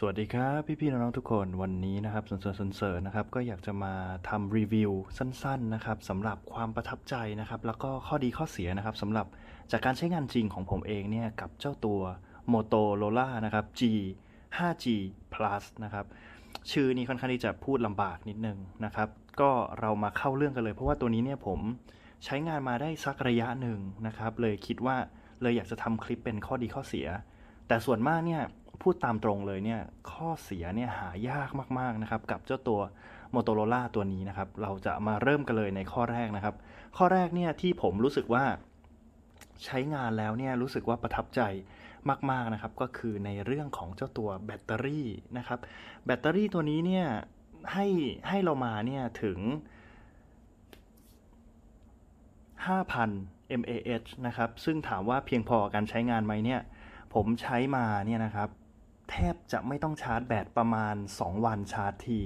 สวัสดีครับพี่ๆน้องๆทุกคนวันนี้นะครับสนเสริญสนเสริญนะครับก็อยากจะมาทำรีวิวสั้นๆนะครับสำหรับความประทับใจนะครับ แล้วก็ข้อดีข้อเสียนะครับสำหรับจากการใช้งานจริงของผมเองเนี่ยกับเจ้าตัว Motorola นะครับ G 5G Plus นะครับชื่อนี้ค่อนข้างที่จะพูดลำบากนิดนึงนะครับก็เรามาเข้าเรื่องกันเลย เพราะว่าตัวนี้เนี่ยผมใช้งานมาได้สักระยะหนึ่งนะครับเลยคิดว่าเลยอยากจะทำคลิปเป็นข้อดีข้อเสีย แต่ส่วนมากเนี่ย พูดตามตรงเลยเนี่ยข้อเสียเนี่ยหายากมากๆนะครับกับเจ้าตัว Motorola ตัวนี้นะครับ เราจะมาเริ่มกันเลยในข้อแรกนะครับ ข้อแรกเนี่ยที่ผมรู้สึกว่าใช้งานแล้วเนี่ยรู้สึกว่าประทับใจมากๆนะครับ ก็คือในเรื่องของเจ้าตัวแบตเตอรี่นะครับ แบตเตอรี่ตัวนี้เนี่ยให้ให้เรามาเนี่ยถึง 5,000 mAh นะครับ ซึ่งถามว่าเพียงพอการใช้งานไหมเนี่ย ผมใช้มาเนี่ยนะครับ จะไม่ต้องชาร์จแบตประมาณ 2 วันชาร์จที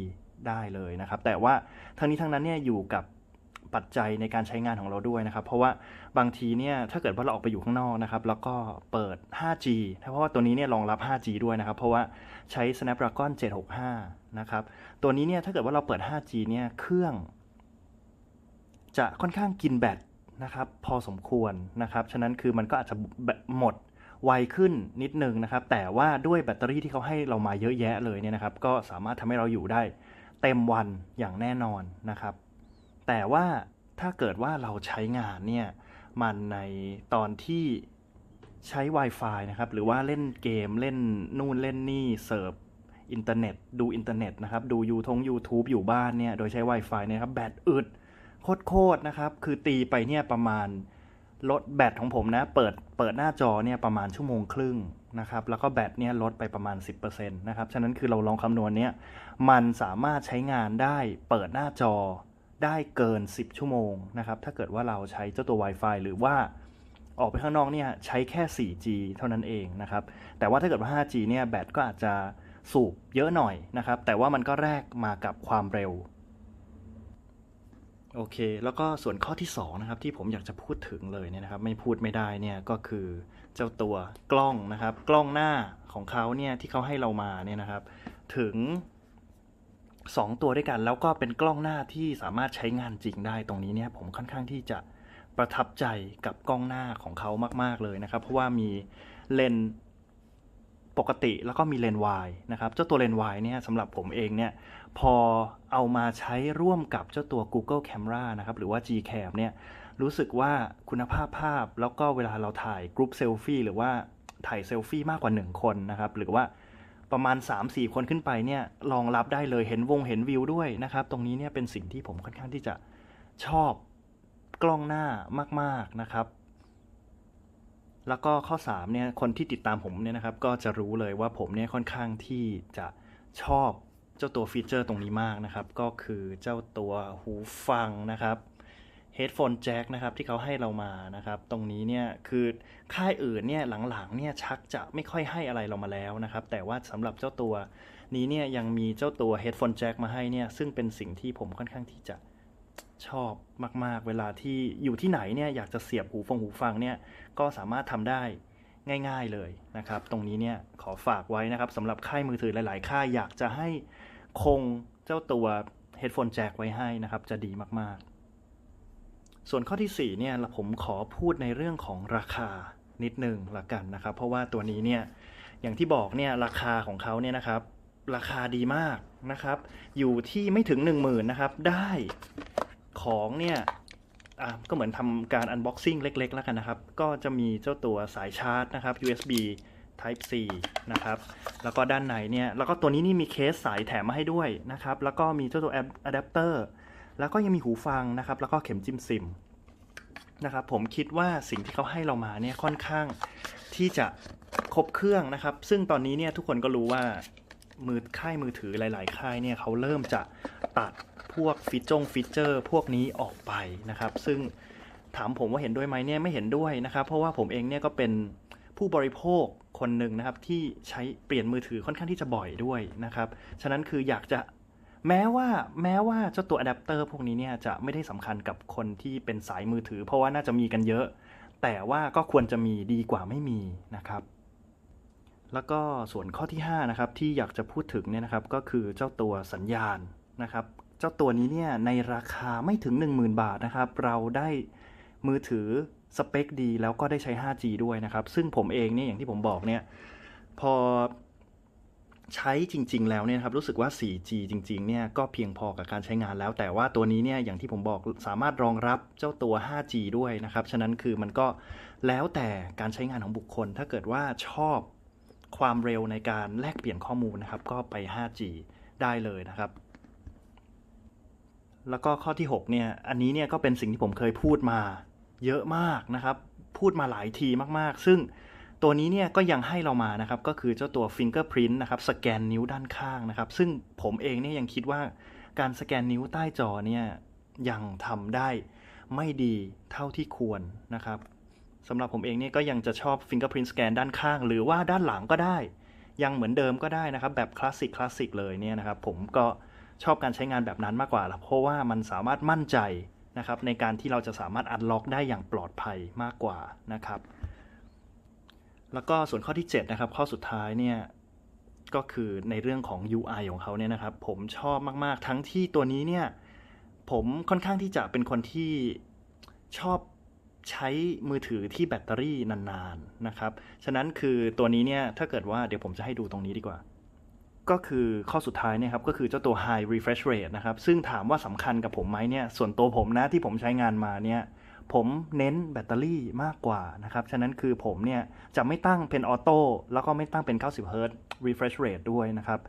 ได้เลยนะครับ แต่ว่าทั้งนี้ทั้งนั้นเนี่ยอยู่กับปัจจัยในการใช้งานของเราด้วยนะครับ เพราะว่าบางทีเนี่ยถ้าเกิดว่าเราออกไปอยู่ข้างนอกนะครับแล้วก็เปิด 5G เพราะว่าตัวนี้เนี่ยรองรับ 5G ด้วยนะครับ เพราะว่าใช้ Snapdragon 765 นะครับ ตัวนี้เนี่ยถ้าเกิดว่าเราเปิด 5G เนี่ยเครื่อง จะค่อนข้างกินแบตนะครับพอสมควรนะครับ ฉะนั้นคือมันก็อาจจะหมด ไวขึ้นนิดนึงนะครับ แต่ว่าด้วยแบตเตอรี่ที่เขาให้เรามาเยอะแยะเลยเนี่ยนะครับ ก็สามารถทำให้เราอยู่ได้เต็มวันอย่างแน่นอนนะครับ แต่ว่าถ้าเกิดว่าเราใช้งานเนี่ย มันในตอนที่ใช้ Wi-Fi นะครับ หรือว่าเล่นเกมเล่นนู่นเล่นนี่เสิร์ฟอินเทอร์เน็ต ดูอินเทอร์เน็ตนะครับ ดูยูทง YouTube อยู่บ้านเนี่ย โดยใช้ Wi-Fi นี่ยครับ แบตอึดโคตรๆนะครับ คือตีไปเนี่ยประมาณลดแบตของผมนะ เปิด เปิดหน้าจอเนี่ยประมาณชั่วโมงครึ่งนะครับแล้วก็แบตเนี่ยลดไปประมาณ 10%นะครับฉะนั้นคือเราลองคำนวณเนี่ยมันสามารถใช้งานได้เปิดหน้าจอได้เกิน 10 ชั่วโมงนะครับถ้าเกิดว่าเราใช้เจ้าตัว Wi-Fi หรือว่าออกไปข้างนอกเนี่ยใช้แค่ 4G เท่านั้นเองนะครับแต่ว่าถ้าเกิดว่า 5G เนี่ยแบตก็อาจจะสูบเยอะหน่อยนะครับแต่ว่ามันก็แลกมากับความเร็ว โอเค แล้วก็ส่วนข้อที่2นะครับที่ผมอยากจะพูดถึงเลยเนี่ยนะครับ ไม่พูดไม่ได้เนี่ยก็คือเจ้าตัวกล้องนะครับ กล้องหน้าของเขาเนี่ยที่เขาให้เรามาเนี่ยนะครับ ถึง 2 ตัวด้วยกัน แล้วก็เป็นกล้องหน้าที่สามารถใช้งานจริงได้ตรงนี้เนี่ยผมค่อนข้างที่จะประทับใจกับกล้องหน้าของเขามาก ๆเลยนะครับ เพราะว่ามีเลนส์ ปกติแล้วก็มีเลนส์วายนะครับเจ้าตัวเลนส์วายเนี่ยสำหรับผมเองเนี่ยพอเอามาใช้ร่วมกับเจ้าตัว Google Camera นะครับหรือว่า Gcam เนี่ยรู้สึกว่าคุณภาพภาพแล้วก็เวลาเราถ่ายกรุ๊ปเซลฟี่หรือว่าถ่ายเซลฟี่มากกว่า 1 คนนะครับหรือว่าประมาณ 3-4 คนขึ้นไปเนี่ยรองรับได้เลยเห็นวงเห็นวิวด้วยนะครับ ตรงนี้เนี่ยเป็นสิ่งที่ผมค่อนข้างที่จะชอบกล้องหน้ามาก ๆ นะครับ แล้วก็ข้อ3เนี่ยคนที่ติดตามผมเนี่ยนะครับก็จะรู้เลยว่าผมเนี่ยค่อนข้างที่จะชอบเจ้าตัวฟีเจอร์ตรงนี้มากนะครับ ก็คือเจ้าตัวหูฟังนะครับ headphone jack นะครับที่เขาให้เรามานะครับ ตรงนี้เนี่ยคือค่ายอื่นเนี่ยหลังๆเนี่ยชักจะไม่ค่อยให้อะไรเรามาแล้วนะครับ แต่ว่าสำหรับเจ้าตัวนี้เนี่ยยังมีเจ้าตัว headphone jack มาให้เนี่ยซึ่งเป็นสิ่งที่ผมค่อนข้างที่จะ ชอบมาก ๆ เวลาที่อยู่ที่ไหนเนี่ยอยากจะเสียบหูฟังหูฟังเนี่ยก็สามารถทำได้ง่าย ๆเลยนะครับ ตรงนี้เนี่ยขอฝากไว้นะครับสำหรับค่ายมือถือหลาย ๆ ค่ายอยากจะให้คงเจ้าตัว headphone jack ไว้ให้นะครับจะดีมากๆ ส่วนข้อที่4เนี่ยผมขอพูดในเรื่องของราคานิดนึงละกันนะครับ เพราะว่าตัวนี้เนี่ยอย่างที่บอกเนี่ยราคาของเขาเนี่ยนะครับราคาดีมากนะครับ อยู่ที่ไม่ถึง 10,000 นะครับ ได้ ของเนี่ยก็เหมือนทำการ unboxing เล็ก ๆ แล้วกันนะครับ ก็จะมีเจ้าตัวสายชาร์จนะครับ USB Type C นะครับ แล้วก็ด้านในเนี่ย แล้วก็ตัวนี้นี่มีเคสสายแถมมาให้ด้วยนะครับ แล้วก็มีเจ้าตัวอะแดปเตอร์ แล้วก็ยังมีหูฟังนะครับ แล้วก็เข็มจิ้มซิมนะครับ ผมคิดว่าสิ่งที่เขาให้เรามาเนี่ยค่อนข้างที่จะครบเครื่องนะครับ ซึ่งตอนนี้เนี่ยทุกคนก็รู้ว่ามือค่ายมือถือหลาย ๆ ค่ายเนี่ยเขาเริ่มจะตัด พวกฟีจงฟีเจอร์พวกนี้ออกไปนะครับ ซึ่งถามผมว่าเห็นด้วยไหมเนี่ยไม่เห็นด้วยนะครับ เพราะว่าผมเองเนี่ยก็เป็นผู้บริโภคคนหนึ่งนะครับ ที่ใช้เปลี่ยนมือถือค่อนข้างที่จะบ่อยด้วยนะครับ ฉะนั้นคืออยากจะแม้ว่าแม้ว่าเจ้าตัวอะแดปเตอร์พวกนี้เนี่ยจะไม่ได้สำคัญกับคนที่เป็นสายมือถือ เพราะว่าน่าจะมีกันเยอะ แต่ว่าก็ควรจะมีดีกว่าไม่มีนะครับ แล้วก็ส่วนข้อที่5นะครับที่อยากจะพูดถึงเนี่ยนะครับก็คือเจ้าตัวสัญญาณนะครับ เจ้าตัวนี้เนี่ยในราคาไม่ถึง 10,000 บาทนะครับ เราได้มือถือสเปคดีแล้วก็ได้ใช้ 5G ด้วยนะครับ ซึ่งผมเองเนี่ยอย่างที่ผมบอกเนี่ย พอใช้จริง ๆ แล้วเนี่ยครับรู้สึกว่า 4G จริง ๆ เนี่ยก็เพียงพอกับการใช้งานแล้ว แต่ว่าตัวนี้เนี่ยอย่างที่ผมบอกสามารถรองรับเจ้าตัว 5G ด้วยนะครับ ฉะนั้นคือมันก็แล้วแต่การใช้งานของบุคคล ถ้าเกิดว่าชอบความเร็วในการแลกเปลี่ยนข้อมูลนะครับ ก็ไป 5G ได้เลยนะครับ แล้วก็ข้อที่6เนี่ยอันนี้เนี่ยก็เป็นสิ่งที่ผมเคยพูดมาเยอะมากนะครับ พูดมาหลายทีมากๆ ซึ่งตัวนี้เนี่ยก็ยังให้เรามานะครับ ก็คือเจ้าตัว Fingerprint นะครับสแกนนิ้วด้านข้างนะครับ ซึ่งผมเองเนี่ยยังคิดว่าการสแกนนิ้วใต้จอเนี่ยยังทำได้ไม่ดีเท่าที่ควรนะครับสำหรับผมเองเนี่ยก็ยังจะชอบ Fingerprint Scan ด้านข้าง หรือว่าด้านหลังก็ได้ ยังเหมือนเดิมก็ได้นะครับ แบบคลาสสิกคลาสสิกเลยเนี่ยนะครับ ผมก็ ชอบการใช้งานแบบนั้นมากกว่าเพราะว่ามันสามารถมั่นใจนะครับในการที่เราจะสามารถอัดล็อกได้อย่างปลอดภัยมากกว่านะครับ แล้วก็ส่วนข้อที่ 7 นะครับ ข้อสุดท้ายเนี่ยก็คือในเรื่องของ UI ของเขาเนี่ยนะครับ ผมชอบมาก ๆ ทั้งที่ตัวนี้เนี่ยผมค่อนข้างที่จะเป็นคนที่ชอบใช้มือถือที่แบตเตอรี่นาน ๆ นะครับ ฉะนั้นคือตัวนี้เนี่ยถ้าเกิดว่าเดี๋ยวผมจะให้ดูตรงนี้ดีกว่า ก็คือข้อสุดท้ายเนี่ยครับก็คือเจ้าตัว High Refresh Rate นะครับ ซึ่งถามว่าสำคัญกับผมไหมเนี่ย ส่วนตัวผมนะที่ผมใช้งานมาเนี่ย ผมเน้นแบตเตอรี่มากกว่านะครับ ฉะนั้นคือผมเนี่ย จะไม่ตั้งเป็นออโต้แล้วก็ไม่ตั้งเป็น 90 Hz refresh rate ด้วยนะครับ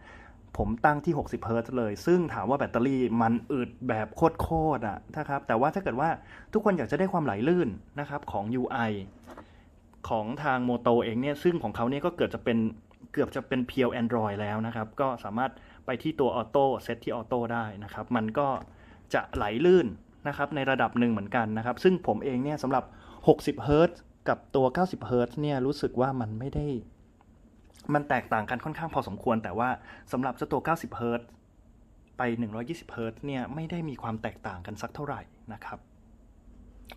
ผมตั้งที่ 60 Hz เลย ซึ่งถามว่าแบตเตอรี่มันอึดแบบโคตรๆอะนะครับ แต่ว่าถ้าเกิดว่าทุกคนอยากจะได้ความไหลลื่นนะครับของ UI ของทางโมโตเองเนี่ย ซึ่งของเขาเนี่ยก็เกิดจะเป็น เกือบจะเป็นเพียว Android แล้วนะครับ ก็สามารถไปที่ตัวออโต้เซตที่ออโต้ได้นะครับ มันก็จะไหลลื่นนะครับในระดับหนึ่งเหมือนกันนะครับ ซึ่งผมเองเนี่ยสำหรับ 60 Hz กับตัว 90 Hz เนี่ยรู้สึกว่ามันไม่ได้ มันแตกต่างกันค่อนข้างพอสมควร แต่ว่าสำหรับเจ้าตัว 90 Hz ไป 120 Hz เนี่ยไม่ได้มีความแตกต่างกันสักเท่าไหร่นะครับ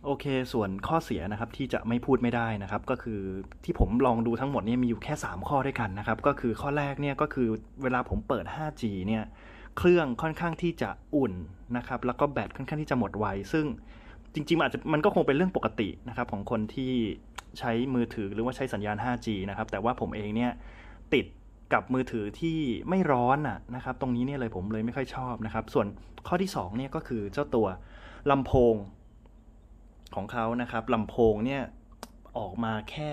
โอเค ส่วนข้อเสียนะครับที่จะไม่พูดไม่ได้นะครับ ก็คือที่ผมลองดูทั้งหมดเนี่ยมีอยู่แค่ 3 ข้อด้วยกันนะครับ ก็คือข้อแรกเนี่ยก็คือเวลาผมเปิด 5G เนี่ยเครื่องค่อนข้างที่จะอุ่นนะครับ แล้วก็แบตค่อนข้างที่จะหมดไว ซึ่งจริงๆอาจจะมันก็คงเป็นเรื่องปกตินะครับของคนที่ใช้มือถือหรือว่าใช้สัญญาณ 5G นะครับ แต่ว่าผมเองเนี่ยติดกับมือถือที่ไม่ร้อนอะนะครับ ตรงนี้เนี่ยเลยผมเลยไม่ค่อยชอบนะครับ ส่วนข้อที่2เนี่ยก็คือเจ้าตัวลำโพง ของเขานะครับลำโพงเนี่ยออกมาแค่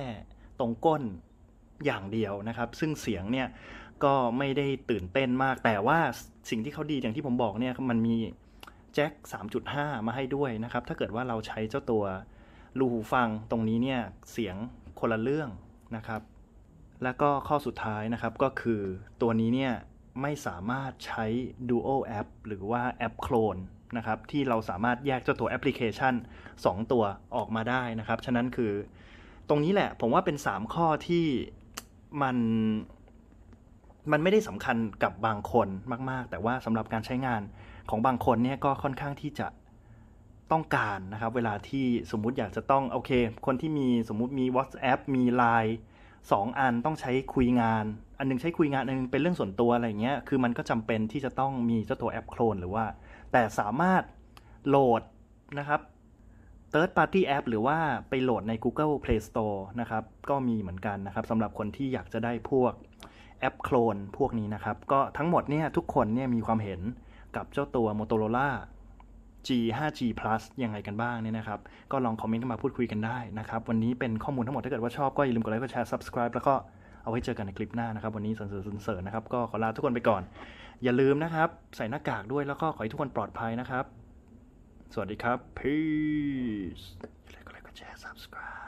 ตรงก้นอย่างเดียวนะครับ ซึ่งเสียงเนี่ยก็ไม่ได้ตื่นเต้นมาก แต่ว่าสิ่งที่เขาดีอย่างที่ผมบอกเนี่ยมันมีแจ็ค 3.5 มาให้ด้วยนะครับ ถ้าเกิดว่าเราใช้เจ้าตัวรูหูฟังตรงนี้เนี่ยเสียงคนละเรื่องนะครับ แล้วก็ข้อสุดท้ายนะครับก็คือตัวนี้เนี่ยไม่สามารถใช้ Duo App หรือว่าแอปโคลน นะครับที่เราสามารถแยกเจ้าตัวแอปพลิเคชัน 2 ตัวออกมาได้นะครับ ฉะนั้นคือตรงนี้แหละผมว่าเป็น 3 ข้อที่มันมันไม่ได้สำคัญกับบางคนมาก ๆ แต่ว่าสำหรับการใช้งานของบางคนเนี่ยก็ค่อนข้างที่จะต้องการนะครับ เวลาที่สมมุติอยากจะต้องโอเค คนที่มีสมมุติมี WhatsApp มี Line สองอันต้องใช้คุยงาน อันนึงใช้คุยงานอันนึงเป็นเรื่องส่วนตัวอะไรเงี้ยคือมันก็จำเป็นที่จะต้องมีเจ้าตัวแอปโคลนหรือว่า แต่สามารถโหลดนะครับ Third Party App หรือว่าไปโหลดใน Google Play Store นะครับ ก็มีเหมือนกันนะครับสำหรับคนที่อยากจะได้พวกแอปโคลนพวกนี้นะครับ ก็ทั้งหมดเนี่ยทุกคนเนี่ยมีความเห็นกับเจ้าตัว Motorola G 5G Plus ยังไงกันบ้างเนี่ยนะครับ ก็ลองคอมเมนต์กันมาพูดคุยกันได้นะครับ วันนี้เป็นข้อมูลทั้งหมดถ้าเกิดว่าชอบก็อย่าลืมกดไลค์กดแชร์ subscribe แล้วก็ เอาไว้เจอกันในคลิปหน้านะครับ วันนี้สันเสริญสันเสริญนะครับ ก็ขอลาทุกคนไปก่อน อย่าลืมนะครับ ใส่หน้ากากด้วยแล้วก็ขอให้ทุกคนปลอดภัยนะครับ สวัสดีครับ peace อย่าลืมกดไลค์กดแชร์ subscribe